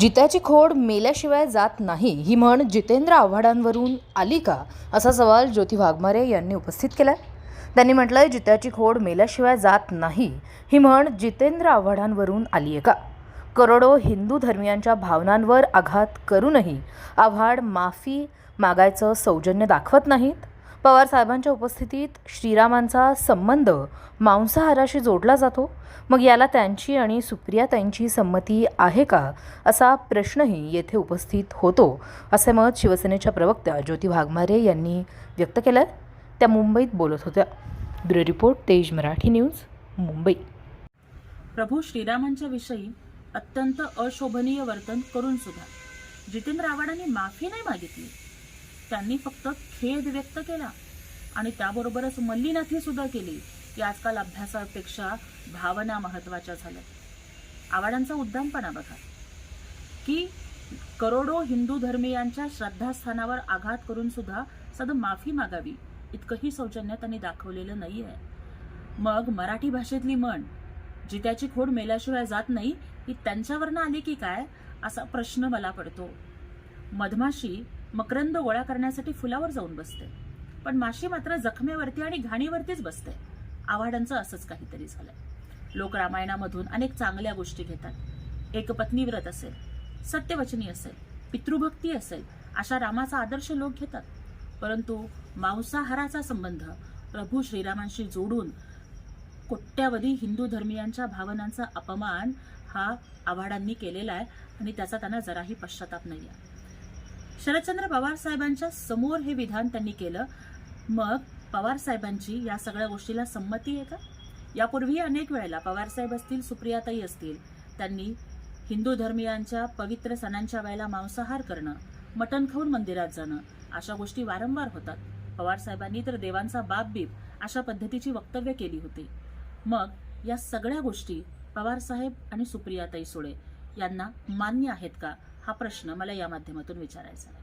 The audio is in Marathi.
जित्याची खोड मेल्याशिवाय जात नाही. ही म्हण जितेंद्र आव्हाडांवरून आली का? असा सवाल ज्योती वाघमारे यांनी उपस्थित केला त्यांनी म्हटलंय जित्याची खोड मेल्याशिवाय जात नाही. ही म्हण जितेंद्र आव्हाडांवरून आली आहे का? करोडो हिंदू धर्मियांच्या भावनांवर आघात करूनही आव्हाड माफी मागायचं सौजन्य दाखवत नाहीत? पवार साहेबांच्या उपस्थितीत श्रीरामांचा संबंध मांसाहाराशी जोडला जातो. मग याला त्यांची आणि सुप्रियाताईंची संमती आहे का? असा प्रश्नही येथे उपस्थित होतो असे मत शिवसेनेच्या प्रवक्त्या ज्योती वाघमारे यांनी व्यक्त केलं त्या मुंबईत बोलत होत्या. Bureau report Tej Marathi news Mumbai. प्रभू श्रीरामांच्या विषयी अत्यंत अशोभनीय वर्तन करून सुद्धा. जितेंद्र आव्हाडांनी माफी नाही मागितली. त्यांनी फक्त खेद व्यक्त केला. आणि त्याबरोबरच मल्लीनाथी सुद्धा केली की आजकाल अभ्यासापेक्षा भावना महत्त्वाच्या झाल्या. आवाडांचा उद्दामपणा बघा. की करोडो हिंदू धर्मीयांच्या श्रद्धास्थानावर आघात करून सुद्धा सद माफी मागावी इतकंही सौजन्य त्यांनी दाखवलेलं नाही आहे मग मराठी भाषेतली म्हण जित्याची खोड मेल्याशिवाय जात नाही ही त्यांच्यावरनं आली की काय? असा प्रश्न मला पडतो. मधमाशी मकरंद गोळा करण्यासाठी फुलावर जाऊन बसते. पण माशी मात्र जखमेवरती आणि घाणीवरतीच बसते. आव्हाडांचं असंच काहीतरी झालंय. लोक रामायणामधून अनेक चांगल्या गोष्टी घेतात. एक पत्नीव्रत असेल सत्यवचनी असेल पितृभक्ती असेल अशा रामाचा आदर्श लोक घेतात. परंतु मांसाहाराचा संबंध प्रभू श्रीरामांशी जोडून कोट्यावधी हिंदू धर्मियांच्या भावनांचा अपमान हा आव्हाडांनी केलेला आहे आणि त्याचा त्यांना जराही पश्चाताप नाही आहे शरदचंद्र पवार साहेबांच्या समोर हे विधान त्यांनी केलं. मग पवार साहेबांची या सगळ्या गोष्टीला संमती आहे का? यापूर्वी अनेक वेळेला पवार साहेब असतील सुप्रियाताई असतील त्यांनी हिंदू धर्मियांच्या पवित्र सणांच्या वेळेला मांसाहार करणं मटण खाऊन मंदिरात जाणं अशा गोष्टी वारंवार होतात. पवार साहेबांनी तर देवांचा बाप बीप अशा पद्धतीची वक्तव्य केली होती. मग या सगळ्या गोष्टी पवार साहेब आणि सुप्रियाताई सुळे यांना मान्य आहेत का? हा प्रश्न मला या माध्यमातून विचारायचा आहे.